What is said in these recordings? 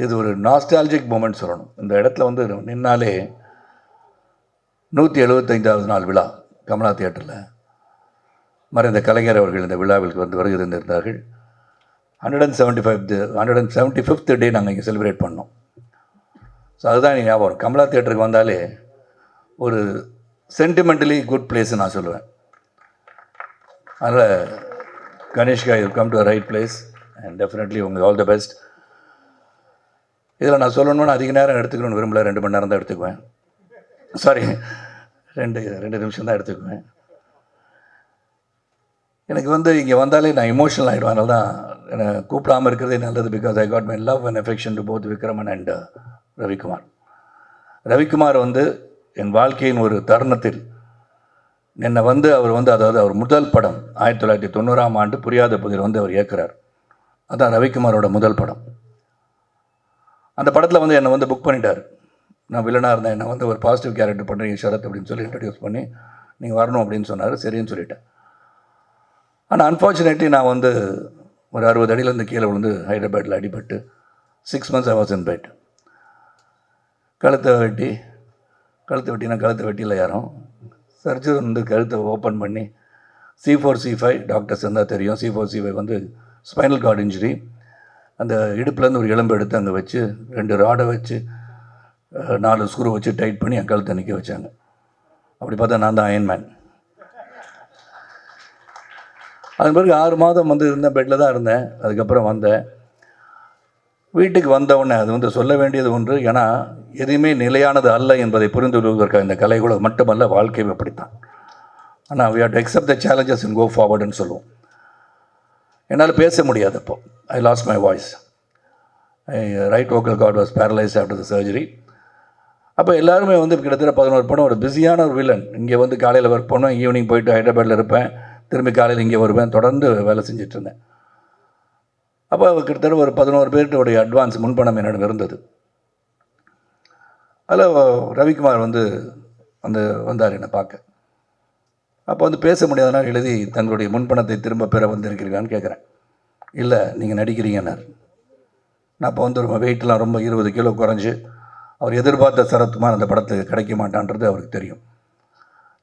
இது ஒரு nostalgic moment சொல்லணும். இந்த இடத்துல வந்து நின்னாலே நூற்றி எழுபத்தைந்தாவது நாள் விழா கமலா தியேட்டரில். மறைந்த கலைஞர் அவர்கள் இந்த விழாவிற்கு வந்து வருகை தந்திருந்தார்கள். Hundred and seventy five hundred and seventy fifth day நாங்கள் இங்கே செலிப்ரேட் பண்ணோம். ஸோ அதுதான் எனக்கு ஞாபகம். கமலா தியேட்டருக்கு வந்தாலே ஒரு சென்டிமெண்டலி குட் பிளேஸ்னு நான் சொல்லுவேன். அதனால் Ganeshka you come to right place and definitely உங்களுக்கு ஆல் த பெஸ்ட் இதில் நான் சொல்லணும்னு அதிக நேரம் எடுத்துக்கணும்னு விரும்பல. ரெண்டு மணி நேரம் தான் எடுத்துக்குவேன். சாரி ரெண்டு ரெண்டு நிமிஷம் தான் எடுத்துக்குவேன். எனக்கு வந்து இங்கே வந்தாலே நான் இமோஷனல் ஆகிடுவேன் அதனால தான் என்னை கூப்பிடாமல் இருக்கிறதே நல்லது because I got my love and affection to both Vikraman and Ravikumar Ravikumar வந்து என் வாழ்க்கையின் ஒரு தருணத்தில் என்னை வந்து அவர் வந்து அதாவது அவர் முதல் படம் ஆயிரத்தி தொள்ளாயிரத்தி தொண்ணூறாம் ஆண்டு புரியாத புதிர் வந்து அவர் இயக்குறார். அதான் ரவிக்குமாரோட முதல் படம். அந்த படத்தில் வந்து என்னை வந்து புக் பண்ணிட்டார். நான் வில்லனாக இருந்தேன். என்னை வந்து ஒரு பாசிட்டிவ் கேரக்டர் பண்ணுறீங்க ஷரத் அப்படின்னு சொல்லி இன்ட்ரடியூஸ் பண்ணி நீங்கள் வரணும் அப்படின்னு சொன்னார் சரின்னு சொல்லிட்டேன். ஆனால் அன்ஃபார்ச்சுனேட்லி நான் வந்து ஒரு அறுபது அடியிலேருந்து கீழே விழுந்து ஹைதராபாத்தில் அடிபட்டு six months I was in bed கழுத்தை வெட்டி கழுத்தை வெட்டினா கழுத்தை வெட்டியில் யாரும். சர்ஜரி வந்து கழுத்தை ஓப்பன் பண்ணி C four C five doctors இருந்தால் தெரியும். சி ஃபோர் சி ஃபைவ் வந்து ஸ்பைனல் கார்டு இன்ஜுரி அந்த இடுப்புலேருந்து ஒரு எலும்பு எடுத்து அங்கே வச்சு ரெண்டு ராடை வச்சு நாலு ஸ்க்ரூ வச்சு டைட் பண்ணி என் கழுத்தை நிற்க வச்சாங்க. அப்படி பார்த்தா நான் தான் அயன்மேன் அதன் பிறகு ஆறு மாதம் வந்து இருந்தேன் பெட்டில் தான் இருந்தேன். அதுக்கப்புறம் வந்தேன். வீட்டுக்கு வந்தவுடனே அது வந்து சொல்ல வேண்டியது ஒன்று ஏன்னா எதுவுமே நிலையானது அல்ல என்பதை புரிந்து கொள்வதற்காக இந்த கலைகளை மட்டுமல்ல வாழ்க்கையும் அப்படித்தான். ஆனால் we have to accept the challenges and go ஃபார்வர்டுன்னு சொல்லுவோம். என்னால் பேச முடியாது அப்போது I lost my voice I right vocal cord was paralyse after the surgery அப்போ எல்லாருமே வந்து கிட்டத்தட்ட பதினோரு படம் ஒரு பிஸியான ஒரு வில்லன் இங்கே வந்து காலையில் ஒர்க் பண்ணுவேன் ஈவினிங் போயிட்டு ஹைதராபாத்தில் இருப்பேன். திரும்பி காலையில் இங்கே வருவேன் தொடர்ந்து வேலை செஞ்சுட்டு இருந்தேன். அப்போ கிட்டத்தட்ட ஒரு பதினோரு பேர்கிட்ட அட்வான்ஸ் முன்பணம் என்னிடம் இருந்தது. அதில் ரவிக்குமார் வந்து வந்து வந்தார் என்னை பார்க்க. அப்போ வந்து பேச முடியாதனால் எழுதி தங்களுடைய முன்பணத்தை திரும்ப பெற வந்திருக்கிறீர்களான்னு கேட்குறேன் இல்லை நீங்கள் நடிக்கிறீங்கன்னார் நான் அப்போ வந்து ரொம்ப வெயிட்லாம் ரொம்ப இருபது கிலோ குறைஞ்சி அவர் எதிர்பார்த்த சரத்துமான் அந்த படத்துக்கு கிடைக்க மாட்டான்றது அவருக்கு தெரியும்.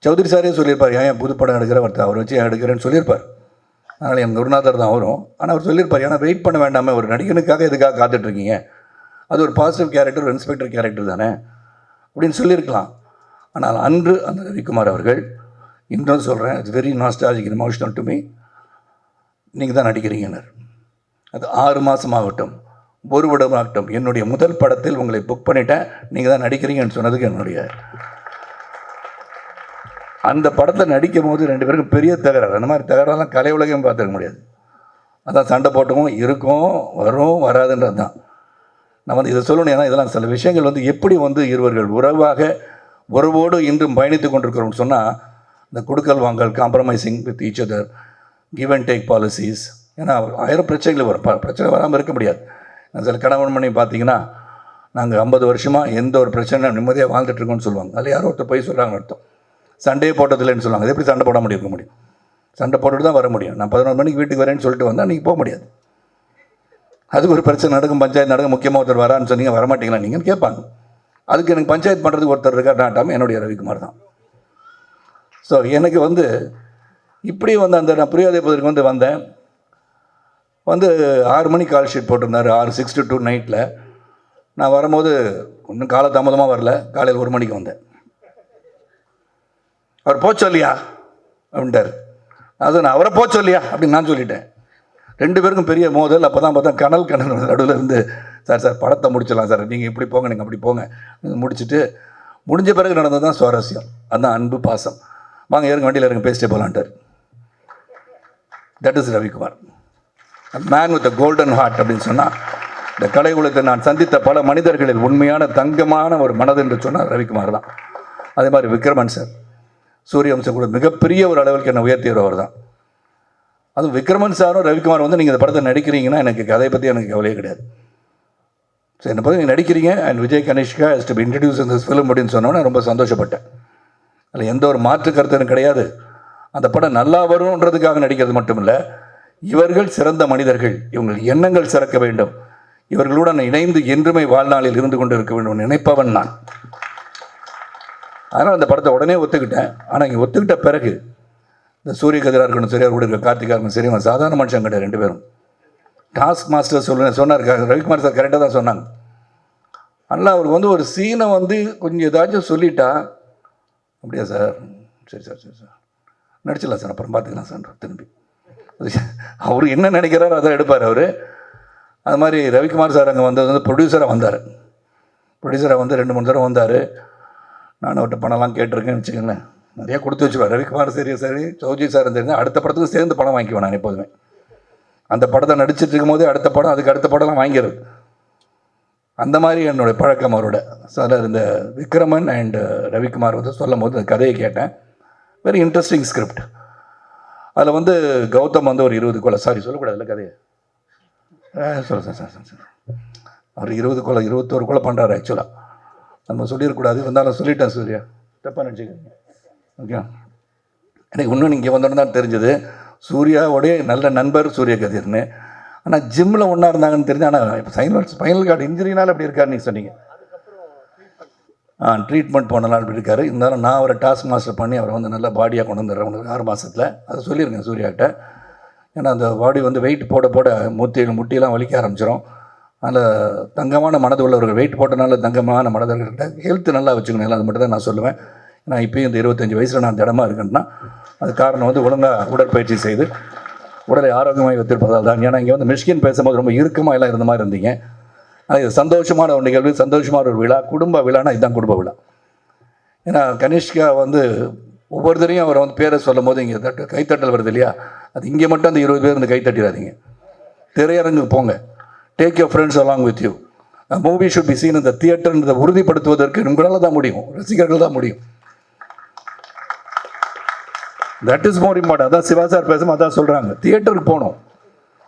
சௌத்ரி சாரே சொல்லியிருப்பார் ஏன் புது படம் எடுக்கிற ஒருத்தர் அவர் வச்சு ஏன் எடுக்கிறேன்னு சொல்லியிருப்பார். அதனால் என் குருநாதர் தான் வரும். ஆனால் அவர் சொல்லியிருப்பார் ஏன்னா வெயிட் பண்ண வேண்டாமே ஒரு நடிகனுக்காக எதுக்காக காத்துட்ருக்கீங்க? அது ஒரு பாசிட்டிவ் கேரக்டர் ஒரு இன்ஸ்பெக்டர் கேரக்டர் தானே? அப்படின்னு சொல்லியிருக்கலாம். ஆனால் அன்று அந்த ரவிக்குமார் அவர்கள் இன்றும் சொல்கிறேன் it's very nostalgic emotional to me நீங்கள் தான் நடிக்கிறீங்கனர். அது ஆறு மாதம் ஆகட்டும் ஒரு விடமாகட்டும் என்னுடைய முதல் படத்தில் உங்களை புக் பண்ணிட்டேன் நீங்கள் தான் நடிக்கிறீங்கன்னு சொன்னதுக்கு என்னுடைய அந்த படத்தில் நடிக்கும் போது ரெண்டு பேருக்கும் பெரிய தகராறு. அந்த மாதிரி தகராறுலாம் கலை உலகம் பார்த்துக்க முடியாது. அதான் சண்டை போட்டவும் இருக்கும் வரும் வராதுன்றது தான் நான் வந்து இதை சொல்லணும் ஏன்னா இதெல்லாம் சில விஷயங்கள் வந்து எப்படி வந்து இருவர்கள் உறவாக உறவோடு இன்றும் பயணித்து கொண்டிருக்கிறோம்னு சொன்னால் இந்த கொடுக்கல் வாங்கல் compromising with each other give and take policies ஏன்னா ஆயிரம் பிரச்சனைகள் வரும். ப- பிரச்சனை வராமல் இருக்க முடியாது. நான் சில கணவன் மணி பார்த்தீங்கன்னா நாங்கள் ஐம்பது வருஷமாக எந்த ஒரு பிரச்சனையும் நிம்மதியாக வாழ்ந்துட்டுருக்கோம்னு சொல்லுவாங்க. அதில் யாரோ ஒருத்தர் போய் சொல்கிறாங்க அர்த்தம். சண்டையே போட்டதில்லைன்னு சொல்லுவாங்க. அது எப்படி சண்டை போட முடியும் இருக்க முடியும்? சண்டை போட்டுட்டு தான் வர முடியும். நான் பதினொரு மணிக்கு வீட்டுக்கு வரேன்னு சொல்லிட்டு வந்தால் நீங்கள் போக முடியாது. அதுக்கு ஒரு பிரச்சனை நடக்கும் பஞ்சாயத்து நடக்கும் முக்கியமாக ஒருத்தர் வரான்னு சொன்னீங்க வரமாட்டீங்களா நீங்கன்னு கேட்பாங்க. அதுக்கு எனக்கு பஞ்சாயத்து பண்ணுறதுக்கு ஒருத்தர் இருக்கார் நாட்டாமல் என்னுடைய ரவிக்குமார் தான். ஸோ எனக்கு வந்து இப்படி வந்து அந்த நான் புரியாத வந்து வந்தேன். வந்து ஆறு மணி கால் ஷீட் போட்டிருந்தார். ஆறு சிக்ஸ் டு டூ நைட்டில் நான் வரும்போது இன்னும் காலதாமதமாக வரல. காலையில் ஒரு மணிக்கு வந்தேன். அவர் போச்சொல்லியா அப்படின்ட்டார். அது நான் அவரை போச்சொல்லியா அப்படின்னு நான் சொல்லிட்டேன். ரெண்டு பேருக்கும் பெரிய மோதல். அப்போ தான் பார்த்தா கனல் கனல் நடுவில் இருந்து சார் சார் படத்தை முடிச்சிடலாம் சார். நீங்கள் இப்படி போங்க நீங்கள் அப்படி போங்க. முடிச்சுட்டு முடிஞ்ச பிறகு நடந்தது தான் சுவாரஸ்யம். அதுதான் அன்பு பாசம். வாங்க ஏறுங்க வண்டியில் இருங்க பேசிட்டே போகலான்ட்டார் that is Ravikumar man with golden heart அப்படின்னு சொன்னால் இந்த கலை உலகத்தை நான் சந்தித்த பல மனிதர்களில் உண்மையான தங்கமான ஒரு மனது என்று சொன்னார் ரவிக்குமார் தான். அதே மாதிரி விக்ரமன் சார். சூரியவம்சம் கூட மிகப்பெரிய ஒரு அளவிற்கு என்னை உயர்த்தியவர் தான். அதுவும் விக்ரமன் சாரும் ரவிக்குமார் வந்து நீங்கள் இந்த படத்தை நடிக்கிறீங்கன்னா எனக்கு கதையை பற்றி எனக்கு கவலையே கிடையாது. ஸோ என்னை பற்றி நீங்கள் நடிக்கிறீங்க? And Vijay Kanishka is to be introduce இந்த ஃபிலிம் அப்படின்னு சொன்னோன்னே ரொம்ப சந்தோஷப்பட்டேன். அதில் எந்த ஒரு மாற்று கருத்து எனக்கு கிடையாது. அந்த படம் நல்லா வரும்ன்றதுக்காக நடிக்கிறது மட்டும் இல்லை இவர்கள் சிறந்த மனிதர்கள் இவங்கள் எண்ணங்கள் சிறக்க வேண்டும். இவர்களுடன் இணைந்து என்றுமே வாழ்நாளில் இருந்து கொண்டு இருக்க வேண்டும் நினைப்பவன் நான். அதனால் அந்த படத்தை உடனே ஒத்துக்கிட்டேன். ஆனால் இங்கே ஒத்துக்கிட்ட பிறகு இந்த சூரிய கதிராக இருக்கணும் சரியாக கூட இருக்க கார்த்திகா இருக்கணும் சரி அவன் சாதாரண மனுஷன் கிடையாது ரெண்டு பேரும். டாஸ்க் மாஸ்டர் சொல்ல சொன்னார் ரவிக்குமார் சார் கரெக்டாக தான் சொன்னாங்க. அதனால் அவருக்கு வந்து ஒரு சீனை வந்து கொஞ்சம் ஏதாச்சும் சொல்லிட்டா அப்படியா சார்? சரி சார் சரி சார். நடிச்சிடலாம் சார். அப்புறம் பார்த்துக்கலாம் சார். திரும்பி. அவர் என்ன நினைக்கிறாரோ அதை எடுப்பார் அவர். அது மாதிரி ரவிக்குமார் சார் அங்கே வந்தது வந்து ப்ரொடியூசராக வந்தார். ப்ரொடியூசராக வந்து ரெண்டு மூணு தடவை வந்தார். நான் அவர்கிட்ட பணம்லாம் கேட்டிருக்கேன்னு வச்சுக்கோங்களேன். நிறைய கொடுத்து வச்சுருவார். ரவிக்குமார் சரி சரி சௌஜி சார் சரி அடுத்த படத்துக்கு சேர்ந்து பணம் வாங்கிக்குவேன் நான் எப்போதுமே. அந்த படத்தை நடிச்சிட்டு இருக்கும்போதே அடுத்த படம் அதுக்கு அடுத்த படம்லாம் வாங்கிடுறது. அந்த மாதிரி என்னுடைய பழக்கம் அவரோட. சார் இந்த விக்ரமன் அண்டு ரவிக்குமார் வந்து சொல்லும் போது அந்த கதையை கேட்டேன். வெரி இன்ட்ரெஸ்டிங் ஸ்கிரிப்ட் அதில் வந்து கௌதம் வந்து ஒரு இருபது கொலை சாரி சொல்லக்கூடாதுல்ல கதையை. சொல்ல சார் சார் சார் அவர் இருபது கொலை இருபத்தோரு கொலை பண்ணுறாரு ஆக்சுவலாக நம்ம சொல்லிடக்கூடாது இருந்தாலும் சொல்லிட்டேன் சூர்யா. தப்பாக நினச்சிக்கிறீங்க ஓகே எனக்கு இன்னும் இங்கே வந்தோன்னு தான் தெரிஞ்சது சூர்யாவோடைய நல்ல நண்பர் சூரிய கதிர்னு ஆனால் ஜிம்மில் ஒன்றா இருந்தாங்கன்னு தெரிஞ்சு ஆனால் இப்போ சைனல் ஃபைனல் கார்டு இன்ஜுரினால் அப்படி இருக்காருன்னு நீங்கள் சொன்னீங்க. ட்ரீட்மெண்ட் போனலாம் அப்படி இருக்காரு இருந்தாலும் நான் அவரை டாஸ்க் மாஸ்டர் பண்ணி அவரை வந்து நல்ல பாடியாக கொண்டு வந்துடுறேன். உங்களுக்கு ஆறு மாதத்தில் அதை சொல்லியிருக்கேன் சூர்யாக்கிட்ட ஏன்னா அந்த பாடி வந்து வெயிட் போட போட முத்தி முட்டியெல்லாம் வலிக்க ஆரம்பிச்சிடும் அதில் தங்கமான மனது உள்ளவர்கள் வெயிட் போட்டனால தங்கமான மனதர்கள்கிட்ட ஹெல்த் நல்லா வச்சுக்கணும். அது மட்டும் தான் நான் சொல்லுவேன். நான் இப்போயும் இந்த இருபத்தஞ்சி வயசில் நான் திடமாக இருக்கேன்னா அது காரணம் வந்து ஒழுங்காக உடற்பயிற்சி செய்து உடலை ஆரோக்கியமாக வைத்திருப்பதால் தான். ஏன்னா இங்கே வந்து மிஷ்கின் பேசும்போது ரொம்ப இறுக்கமாக எல்லாம் இருந்த மாதிரி இருந்தீங்க. ஆனால் இது சந்தோஷமான ஒரு நிகழ்வு சந்தோஷமான ஒரு விழா குடும்ப விழானா இதுதான் குடும்ப விழா. ஏன்னா கனிஷ்கா வந்து ஒவ்வொரு தரையும் அவர் வந்து பேரை சொல்லும் போது இங்கே தட்டு கைத்தட்டல் வருது இல்லையா? அது இங்கே மட்டும் அந்த இருபது பேர் வந்து கைத்தட்டிடாதீங்க. திரையரங்குக்கு போங்க. Take your friends along with you movie should be seen இந்த தியேட்டர்ன்றதை உறுதிப்படுத்துவதற்கு உங்களால் தான் முடியும். ரசிகர்கள் தான் முடியும். தட் இஸ் மோர் இம்பார்ட்டன் அதான் சிவா சார் பேசும் அதான் சொல்கிறாங்க தியேட்டருக்கு போகணும்.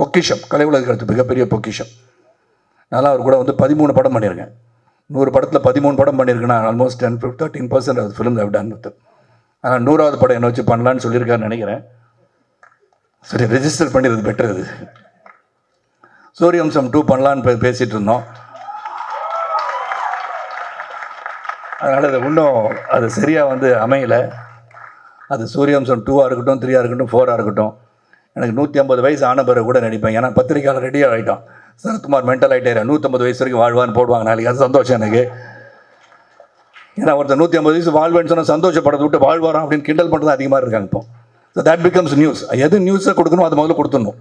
பொக்கிஷம் கலை உலகத்து மிகப்பெரிய பொக்கிஷம். நல்லா அவர் கூட வந்து பதிமூணு படம் பண்ணியிருக்கேன். நூறு படத்தில் பதிமூணு படம் பண்ணியிருக்கேன் ஆல்மோஸ்ட் டென் தேர்ட்டின் பர்சன்ட் அது ஃபிலிம் ஹவ் டன் வித் ஆனால் நூறாவது படம் என்ன வச்சு பண்ணலான்னு சொல்லியிருக்காருன்னு நினைக்கிறேன். சரி ரெஜிஸ்டர் பண்ணிடுறது பெட்டர் இது. சூரியவம்சம் டூ பண்ணலான்னு பேசிகிட்டு இருந்தோம். அதனால் அது இன்னும் அது சரியாக வந்து அமையலை. அது சூரியவம்சம் டூவாக இருக்கட்டும் த்ரீயாக இருக்கட்டும் ஃபோராக இருக்கட்டும். எனக்கு நூற்றி ஐம்பது வயசு ஆன பிறகு கூட நடிப்பேன். ஏன்னா பத்திரிக்கையாளர் ரெடியாக ஆகிட்டோம் சரத்குமார் மென்டல் ஆகிட்டாரு நூற்றம்பது வயசு வரைக்கும் வாழ்வான்னு போடுவாங்க நாளைக்கு. அது சந்தோஷம் எனக்கு. ஏன்னா ஒருத்தர் நூற்றி ஐம்பது வயசு வாழ்வேன்னு சொன்னால் சந்தோஷப்படுறது விட்டு வாழ்வாராம் அப்படின்னு கிண்டல் பண்ணுறது அதிகமாக இருக்காங்க இப்போ. ஸோ தட் பிகம்ஸ் நியூஸ் எது நியூஸை கொடுக்கணும் அது முதல்ல கொடுத்துடணும்.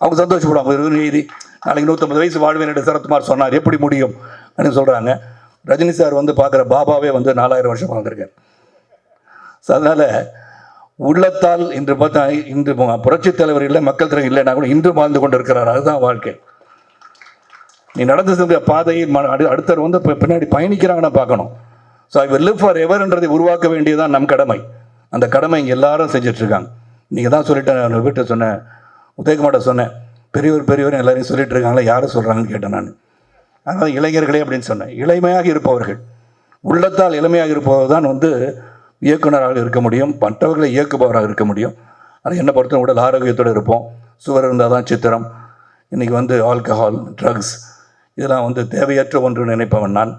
அவங்க சந்தோஷப்படுவாங்க. ஒரு நாளைக்கு நூற்றம்பது வயசு வாழ்வேன் என்று சரத்குமார் சொன்னார். எப்படி முடியும் அப்படின்னு சொல்கிறாங்க ரஜினி சார் வந்து பார்க்குற பாபாவே வந்து நாலாயிரம் வருஷம் வாழ்ந்திருக்கார். ஸோ அதனால் உள்ளத்தால் இன்று பார்த்தா இன்று புரட்சி தலைவர் இல்லை மக்கள் தலைவர் இல்லைனா கூட இன்று வாழ்ந்து கொண்டு இருக்கிறார் அதுதான் வாழ்க்கை. நீ நடந்து சென்ற பாதையில் ம- அடு- அடுத்தவர் வந்து பின்னாடி பயணிக்கிறாங்கன்னா பார்க்கணும். ஸோ ஐ லிவ் ஃபார் எவர்ன்றதை உருவாக்க வேண்டியதுதான் நம் கடமை. அந்த கடமை இங்கே எல்லாரும் செஞ்சுட்டு இருக்காங்க நீங்கள் தான் சொல்லிட்டேன் வீட்டை சொன்னேன். உதயகுமார்ட்ட சொன்னேன். பெரியவர் பெரியவர் எல்லாரையும் சொல்லிட்டு இருக்காங்களா யாரும் சொல்கிறாங்கன்னு கேட்டேன் நான். அதனால் இளைஞர்களே அப்படின்னு சொன்னேன். இளமையாக இருப்பவர்கள். உள்ளத்தால் இளமையாக இருப்பவர் தான் வந்து இயக்குனராக இருக்க முடியும் மற்றவர்களை இயக்குபவராக இருக்க முடியும். ஆனால் என்னை பொறுத்தவரை உடல் ஆரோக்கியத்தோடு இருப்போம். சுவர் இருந்தால் தான் சித்திரம். இன்றைக்கி வந்து ஆல்கஹால் ட்ரக்ஸ் இதெல்லாம் வந்து தேவையற்ற ஒன்று நினைப்பவன் நான்.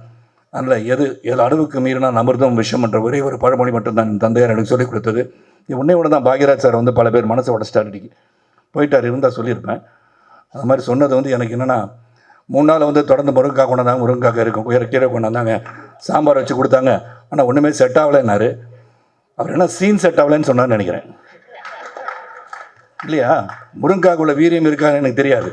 அதனால் எது எது அளவுக்கு மீறினால் அமிர்தம் விஷம் என்ற ஒரே ஒரு பழமொழி மட்டும் தான் என் தந்தையார் எனக்கு சொல்லிக் கொடுத்தது. இது உன்னே தான் பாக்யராஜ் சார் வந்து பல பேர் மனசை உடச்சிட்டார் அன்றைக்கி போயிட்டார் இருந்தால் சொல்லியிருப்பேன். அது மாதிரி சொன்னது வந்து எனக்கு என்னென்னா மூணு நாள் வந்து தொடர்ந்து முருங்கைக்காய் கொண்டாந்தாங்க முருங்கைக்காய் இருக்கும். உயர கீரை கொண்டாந்தாங்க சாம்பார் வச்சு கொடுத்தாங்க. ஆனால் ஒன்றுமே செட் ஆகலைன்னாரு. அவர் என்ன சீன் செட் ஆகலைன்னு சொன்னார்னு நினைக்கிறேன். இல்லையா? முருங்காக்குள்ள வீரியம் இருக்கான்னு எனக்கு தெரியாது.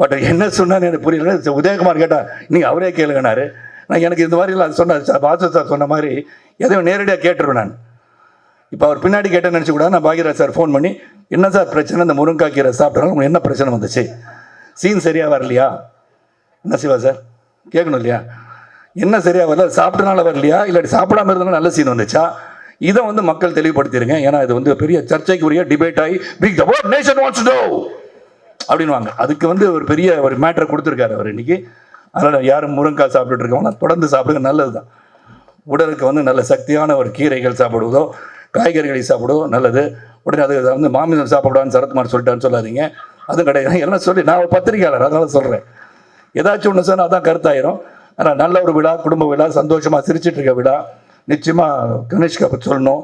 பட் என்ன சொன்னான்னு எனக்கு புரியல. உதயகுமார் கேட்டால் நீங்கள் அவரே கேளுங்கனாரு நான் எனக்கு இந்த மாதிரிலாம் அது சொன்னார். சார் பாசு சார் சொன்ன மாதிரி எதையும் நேரடியாக கேட்டுருவேன் நான். இப்போ அவர் பின்னாடி கேட்டேன்னு நினச்சி கூட நான் பாகிராஜ் சார் ஃபோன் பண்ணி என்ன சார் பிரச்சனை? இந்த முருங்கா கீரை சாப்பிட்றாலும் உங்களுக்கு என்ன பிரச்சனை வந்துச்சு? சீன் சரியாக வரலையா? என்ன சிவா சார்? கேட்கணும் இல்லையா? என்ன சரியாக வரல? சாப்பிட்டனால வரலையா? இல்லாட்டி சாப்பிடாம இருந்தாலும் நல்ல சீன் வந்துச்சா? இதை வந்து மக்கள் தெளிவுபடுத்திருங்க. ஏன்னா இது வந்து பெரிய சர்ச்சைக்குரிய டிபேட் ஆகி big the world nation what's do அப்படின்வாங்க அதுக்கு வந்து ஒரு பெரிய ஒரு மேட்டரை கொடுத்துருக்காரு அவர் இன்னைக்கு. அதனால் யாரும் முருங்காய் சாப்பிட்டுட்டு இருக்கோம்னா தொடர்ந்து சாப்பிடுங்க நல்லது தான் உடலுக்கு வந்து நல்ல சக்தியான ஒரு கீரைகள் சாப்பிடுவதோ காய்கறிகளை சாப்பிடுவதோ நல்லது. உடனே அது வந்து மாமிசம் சாப்பிடான்னு சரத்குமார் சொல்லிட்டான்னு சொல்லாதீங்க. அதுவும் கிடையாது. எல்லாம் சொல்லி நான் ஒரு பத்திரிகையாளர் அதனால் சொல்கிறேன் ஏதாச்சும் ஒன்று சொன்னால் அதான் கருத்தாயிரும். ஆனால் நல்ல ஒரு விழா குடும்ப விழா சந்தோஷமாக சிரிச்சிட்டு இருக்க விழா நிச்சயமாக கணேஷ்கா பற்றி சொல்லணும்.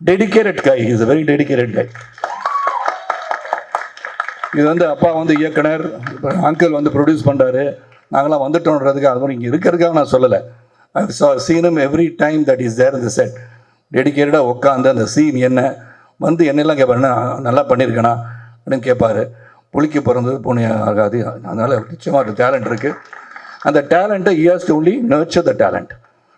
Dedicated guy is very dedicated guy இது வந்து அப்பா வந்து இயக்குனர் அங்கிள் வந்து ப்ரொடியூஸ் பண்ணுறாரு நாங்களாம் வந்துட்டோன்றதுக்கு அது மாதிரி இங்கே இருக்கிறதுக்காக நான் சொல்லலை. சீனும் every time that is there இந்த செட் டெடிக்கேட்டடாக உட்காந்து அந்த சீன் என்ன வந்து என்னெல்லாம் கேட்பாரு நல்லா பண்ணியிருக்கேனா அப்படின்னு கேட்பாரு புளிக்கு பிறந்தது புண்ணிய ஆகாது அதனால் நிச்சயமாக ஒரு டேலண்ட் இருக்குது அந்த டேலண்ட்டை years only nurture the talent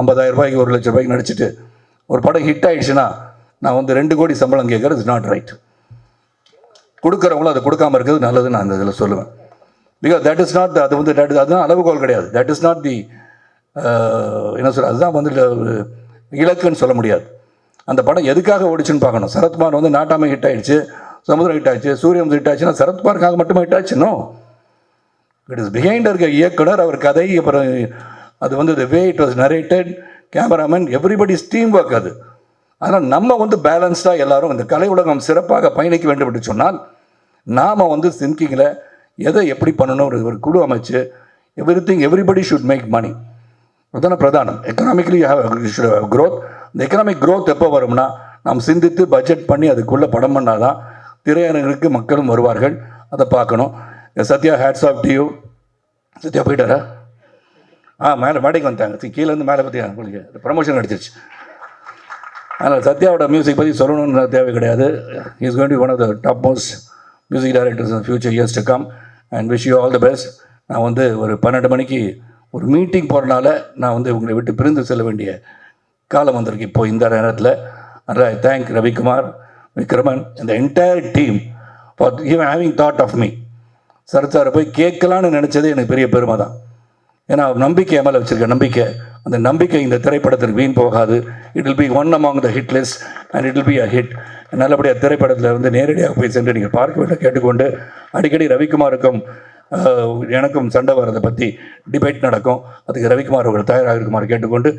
ஐம்பதாயிரம் ரூபாய்க்கு ஒரு லட்ச ரூபாய்க்கு நடிச்சிட்டு ஒரு படம் ஹிட் ஆயிடுச்சுன்னா நான் வந்து ரெண்டு கோடி சம்பளம் கேட்குறது இட்ஸ் நாட் ரைட் கொடுக்குறவங்களும் அதை கொடுக்காம இருக்கிறது நல்லதுன்னு நான் அந்த இதில் சொல்லுவேன். பிகாஸ் தட் இஸ் நாட் அது வந்து தட் அதுதான் அளவுகோல் கிடையாது. தட் இஸ் நாட் தி என்ன சொல்ற அதுதான் வந்து இலக்குன்னு சொல்ல முடியாது. அந்த படம் எதுக்காக ஓடிச்சுன்னு பார்க்கணும். சரத்குமார் வந்து நாட்டாமை ஹிட் ஆயிடுச்சு சமுதிரம் ஹிட் ஆயிடுச்சு சூரியன் ஹிட் ஆச்சுன்னா சரத்குமாருக்காக மட்டுமே ஹிட் ஆச்சுன்னோ இட் இஸ் பிஹைண்ட் இருக்க இயக்குனர் அவர் கதை அப்புறம் அது வந்து the way it was narrated cameraman everybody's team work அது. ஆனால் நம்ம வந்து பேலன்ஸ்டாக எல்லாரும் இந்த கலை உலகம் சிறப்பாக பயணிக்க வேண்டும் என்று சொன்னால் நாம் வந்து திங்கிங்கில் எதை எப்படி பண்ணணும் ஒரு ஒரு குழு அமைச்சு every thing everybody should make money அதுதானே பிரதானம் எக்கனாமிக்கலி க்ரோத் இந்த எக்கனாமிக் க்ரோத் எப்போ வரும்னா நாம் சிந்தித்து பட்ஜெட் பண்ணி அதுக்குள்ளே படம் பண்ணால் தான் திரையரங்குக்கு மக்களும் வருவார்கள். அதை பார்க்கணும். Sathya hats off to you Sathya போயிட்டாரா? ஆ மேலே மேடைக்கு வந்துட்டாங்க. கீழேருந்து இருந்து மேலே பற்றி உங்களுக்கு ப்ரமோஷன் கிடச்சிருச்சு அதனால் சத்யாவோட மியூசிக் பற்றி சொல்லணும்னு தேவை கிடையாது. Is going to one of the top most music directors in future years to come and wish you all the best நான் வந்து ஒரு பன்னெண்டு மணிக்கு ஒரு மீட்டிங் போகிறனால நான் வந்து உங்களை விட்டு பிரிந்து செல்ல வேண்டிய காலம் வந்திருக்கு இப்போது இந்த நேரத்தில். அதனால் ஐ தேங்க் ரவிக்குமார் விக்ரமன் இந்த entire team for having thought of me Sarath சாரை போய் கேட்கலான்னு நினச்சது எனக்கு பெரிய பெருமை தான் ஏன்னா அவர் நம்பிக்கை மேலே வச்சிருக்க நம்பிக்கை. அந்த நம்பிக்கை இந்த திரைப்படத்திற்கு வீண் போகாது. It will be one among the hit list and it will be a hit நல்லபடியாக திரைப்படத்தில் வந்து நேரடியாக போய் சென்று நீங்கள் பார்க்க வேண்டும் கேட்டுக்கொண்டு. அடிக்கடி ரவிக்குமாருக்கும் எனக்கும் சண்டை வர்றதை பற்றி டிபேட் நடக்கும். அதுக்கு ரவிக்குமார் அவர்கள் தயாராக இருக்குமாறு கேட்டுக்கொண்டு